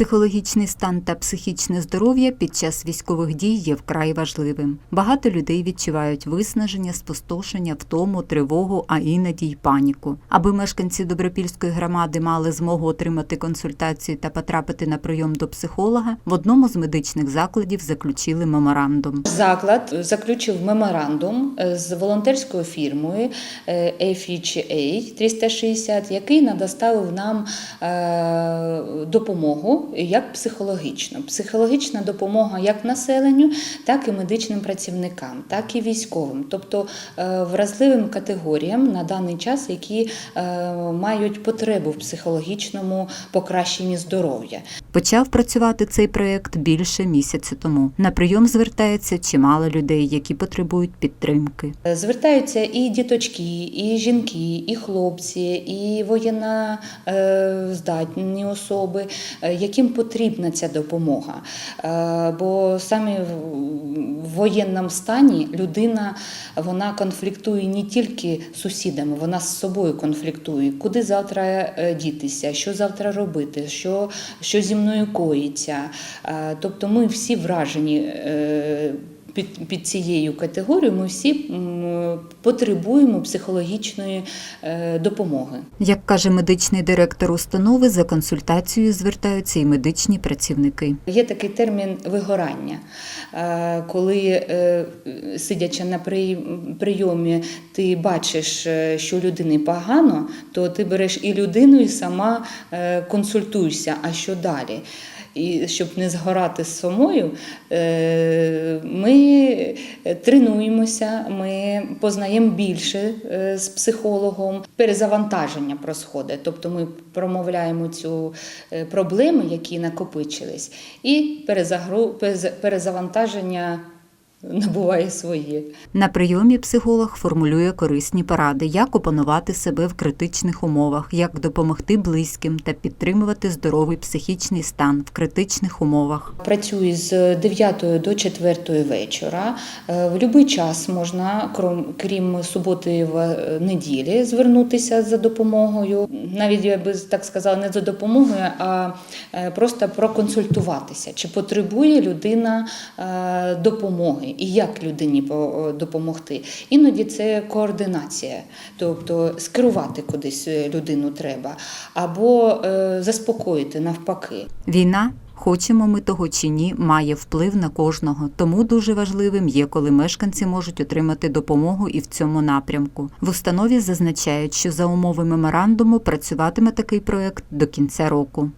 Психологічний стан та психічне здоров'я під час військових дій є вкрай важливим. Багато людей відчувають виснаження, спустошення, втому, тривогу, а іноді й паніку. Аби мешканці Добропільської громади мали змогу отримати консультацію та потрапити на прийом до психолога, в одному з медичних закладів заключили меморандум. Заклад заключив меморандум е, з волонтерською фірмою е, FHA 360, який надоставив нам е, допомогу як психологічну. Психологічна допомога як населенню, так і медичним працівникам, так і військовим, тобто е, вразливим категоріям на даний час, які е, мають потребу в психологічному покращенні здоров'я. Почав працювати цей проєкт більше місяця тому. На прийом звертається чимало людей, які потребують підтримки. Звертаються і діточки, і жінки, і хлопці, і воєнно е, здатні особи, яким потрібна ця допомога. Е, Бо саме в- воєнному стані людина вона конфліктує не тільки з сусідами, вона з собою конфліктує. Куди завтра е, дітися, що завтра робити, що, що зі мною коїться. Е, Тобто ми всі вражені. Під, під цією категорією ми всі потребуємо психологічної е, допомоги. Як каже медичний директор установи, за консультацією звертаються і медичні працівники. Є такий термін вигорання, Е, коли, е, сидячи на прийомі, ти бачиш, що людині погано, то ти береш і людину, і сама консультуєшся, а що далі. І щоб не згорати самою, е, ми тренуємося, ми познаємо більше е, з психологом. Перезавантаження происходить. Тобто ми промовляємо цю е, проблеми, які накопичились, і перезавантаження набуває своє. На прийомі психолог формулює корисні поради, як опанувати себе в критичних умовах, як допомогти близьким та підтримувати здоровий психічний стан в критичних умовах. Працюю з 9 до 4 вечора. Е, В будь-який час можна, крім, крім суботи в е, неділі, звернутися за допомогою. Навіть я би так сказала, не за допомогою, а е, просто проконсультуватися, чи потребує людина е, і як людині допомогти. Іноді це координація, тобто скерувати кудись е, людину треба, або е, заспокоїти навпаки. Війна. Хочемо ми того чи ні, має вплив на кожного, тому дуже важливим є, коли мешканці можуть отримати допомогу і в цьому напрямку. В установі зазначають, що за умови меморандуму працюватиме такий проект до кінця року.